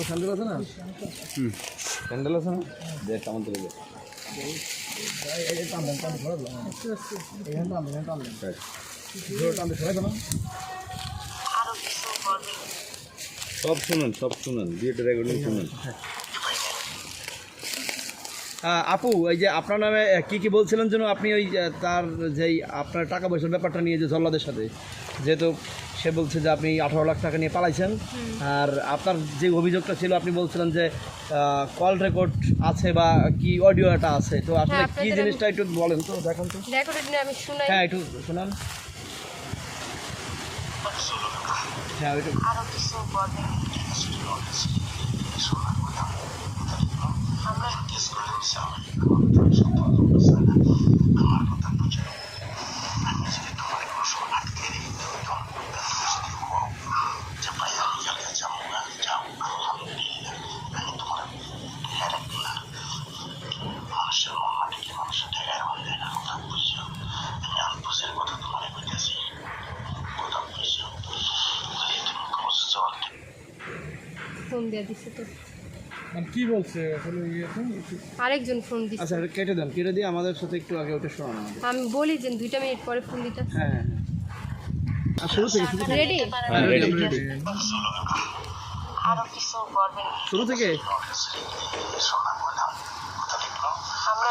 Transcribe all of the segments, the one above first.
Sandal আছে না হুম sandal আছে না দেখ কেমন না সব শুনুন সব শুনুন বিয়েটা রেকর্ডিং শুনুন। আপু এই যে আপনার নামে কি কি বলছিলেন যেন আপনি ওই তার যেই আপনার টাকা পয়সার ব্যাপারটা নিয়ে যে জল্লাদের সাথে? যেহেতু সে বলছে যে আপনি আঠারো লাখ টাকা নিয়ে পালাইছেন। আর আপনার যে অভিযোগটা ছিল আপনি বলছিলেন যে কল রেকর্ড আছে বা কি অডিও একটা আছে। তো আসলে হ্যাঁ, কি জিনিসটা একটু বলেন তো দেখান তো। হ্যাঁ একটু শোনান। হ্যাঁ ওইটু আরও কিছু বলে আমরা ফোন দিয়ে দিছে তো মানে কি বলছে? আসলে ইয়ে তো? আরেকজন ফোন দিছে আচ্ছা কেটে দেন কেটে দিয়ে আমাদের সাথে একটু আগে ওটা শোনান আমি বলি যে দুইটা মিনিট পরে ফোন দিতে। হ্যাঁ হ্যাঁ হ্যাঁ। শুরু থেকে শুরু থেকে। রেডি হ্যাঁ, ready। আরও কিছু বলবেন? শুরু থেকে। আমরা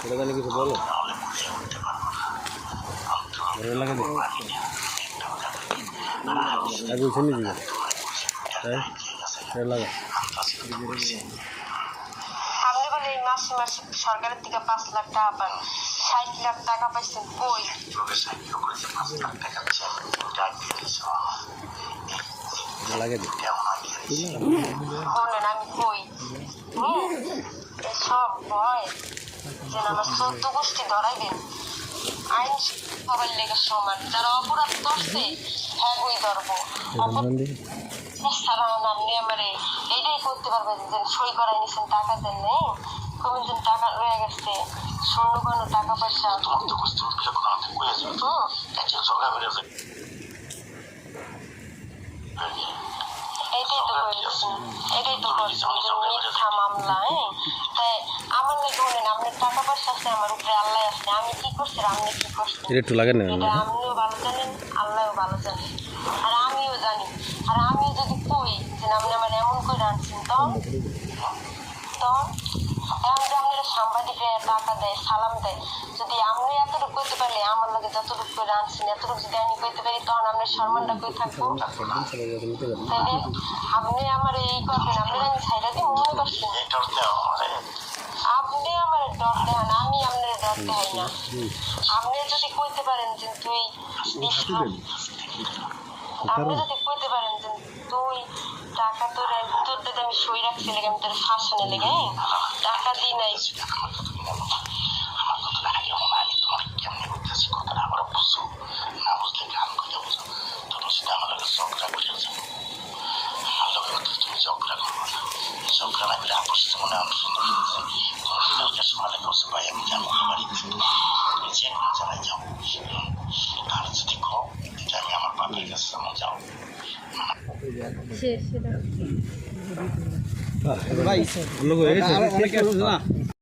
জিগা হ্যাঁ ভালো লাগে আপনি বলে এই মাসে মাসে সরকারের থেকে পাঁচ লাখ টাকা পান। ষাট লাখ টাকা পাইছেন কই? লাগে বলেন আমি কই? এসব ভয় যেন আমার চোদ্দ গোষ্ঠী ধরাই দেন আইন সবার লেগে সমান যারা অপরাধ করছে হ্যাঁ ওই আপনি আমারে এটাই করতে পারবেন যে সই করাই নিছেন টাকা দেন নেই কমিন দিন টাকা লয়ে গেছে শূন্য কোনো টাকা পয়সা হুম এটাই তো বলছেন এটাই তো মিথ্যা মামলা হ্যাঁ? তাই আমার নাকি বলেন আপনার টাকা পয়সা আছে আমার উপরে আল্লাহ আছে আমি কি করছি আপনি কি করছেন? এটা একটু লাগে না আপনিও ভালো জানেন আল্লাহও ভালো জানেন আর আমিও জানি আর আমিও যদি কই যে আপনি আমার এমন করে আনছেন তখন তখন এখন যে আপনারা সাংবাদিকরা টাকা দেয় সালাম দেয়। যদি আপনি এতটুকু করতে পারলে আমার লগে যতটুকু করে আনছেন এতটুকু যদি আমি করতে পারি তখন আপনার সম্মানটা কই থাকব? তাহলে আপনি আমার এই করবেন আপনার আমি ছাইরা দিই মনে করছেন আপনি আমার ডর দেন আমি আপনার ডর দেখাই না। আপনি যদি কইতে পারেন যে তুই আপনি যদি কইতে পারেন যে তুই টাকা তোর তোর দাদা আমি সই রাখছি লেগে আমি তোর ফাঁসনে লেগে? টাকা দিই নাই সে সেটা ভাই লোক হয়ে গেছে অনেকে আসছে না